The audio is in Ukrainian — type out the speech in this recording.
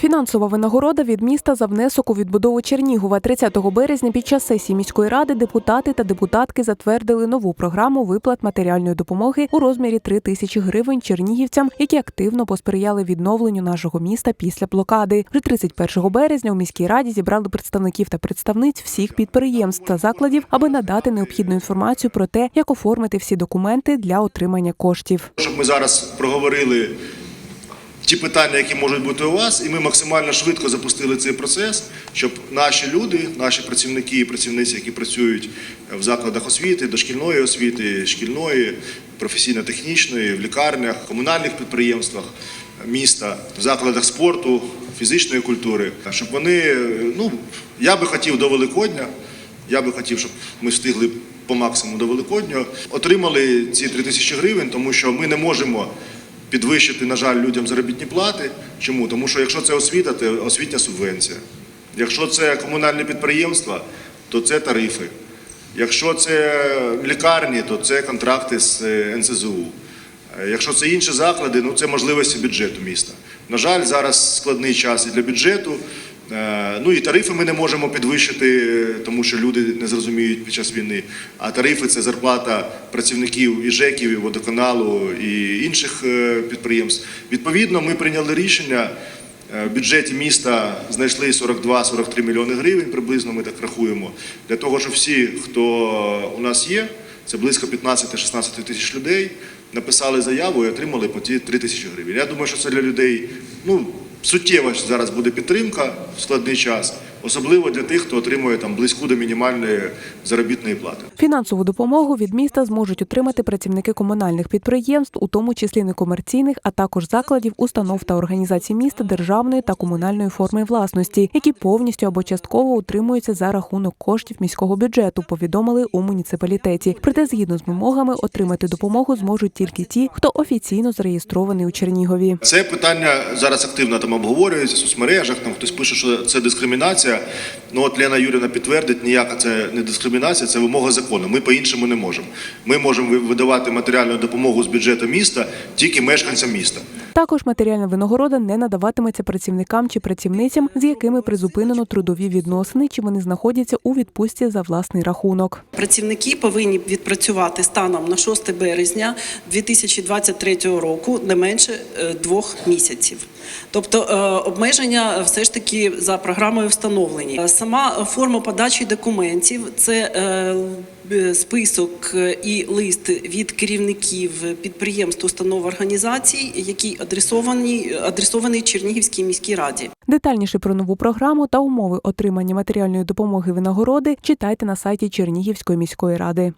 Фінансова винагорода від міста за внесок у відбудову Чернігова 30 березня під час сесії міської ради депутати та депутатки затвердили нову програму виплат матеріальної допомоги у розмірі 3 тисячі гривень чернігівцям, які активно посприяли відновленню нашого міста після блокади. Вже 31 березня у міській раді зібрали представників та представниць всіх підприємств та закладів, аби надати необхідну інформацію про те, як оформити всі документи для отримання коштів. Щоб ми зараз проговорили ті питання, які можуть бути у вас, і ми максимально швидко запустили цей процес, щоб наші люди, наші працівники і працівниці, які працюють в закладах освіти, дошкільної освіти, шкільної, професійно-технічної, в лікарнях, комунальних підприємствах міста, в закладах спорту, фізичної культури, щоб вони, ну я би хотів до Великодня. Я би хотів, щоб ми встигли по максимуму до Великоднього. Отримали ці 3 тисячі гривень, тому що ми не можемо підвищити, на жаль, людям заробітні плати. Чому? Тому що якщо це освіта, то освітня субвенція. Якщо це комунальні підприємства, то це тарифи. Якщо це лікарні, то це контракти з е, НСЗУ. Е, Якщо це інші заклади, ну це можливості бюджету міста. На жаль, зараз складний час і для бюджету. Е, Ну і тарифи ми не можемо підвищити, тому що люди не зрозуміють під час війни. А тарифи це зарплата працівників і ЖЕКів, і водоканалу, і інших е, підприємств. Відповідно, ми прийняли рішення. е, В бюджеті міста знайшли 42-43 мільйони гривень, приблизно ми так рахуємо, для того, щоб всі, хто у нас є, це близько 15-16 тисяч людей, написали заяву і отримали по ті 3 тисячі гривень. Я думаю, що це для людей ну, суттєва зараз буде підтримка в складний час, особливо для тих, хто отримує там близьку до мінімальної заробітної плати. Фінансову допомогу від міста зможуть отримати працівники комунальних підприємств, у тому числі некомерційних, а також закладів, установ та організацій міста державної та комунальної форми власності, які повністю або частково утримуються за рахунок коштів міського бюджету. Повідомили у муніципалітеті. Проте, згідно з вимогами, отримати допомогу зможуть тільки ті, хто офіційно зареєстрований у Чернігові. Це питання зараз активно там обговорюється в соцмережах. Там хтось пише, що це дискримінація. Ну от Лена Юрівна підтвердить, ніяка це не дискримінація, це вимога закону. Ми по-іншому не можемо. Ми можемо видавати матеріальну допомогу з бюджету міста тільки мешканцям міста. Також матеріальна винагорода не надаватиметься працівникам чи працівницям, з якими призупинено трудові відносини, чи вони знаходяться у відпустці за власний рахунок. Працівники повинні відпрацювати станом на 6 березня 2023 року не менше е, двох місяців. Тобто е, обмеження все ж таки за програмою встановлені. Е, Сама форма подачі документів це е, список і лист від керівників підприємств, установ організацій, які адресовані адресований Чернігівській міській раді. Детальніше про нову програму та умови отримання матеріальної допомоги винагороди читайте на сайті Чернігівської міської ради.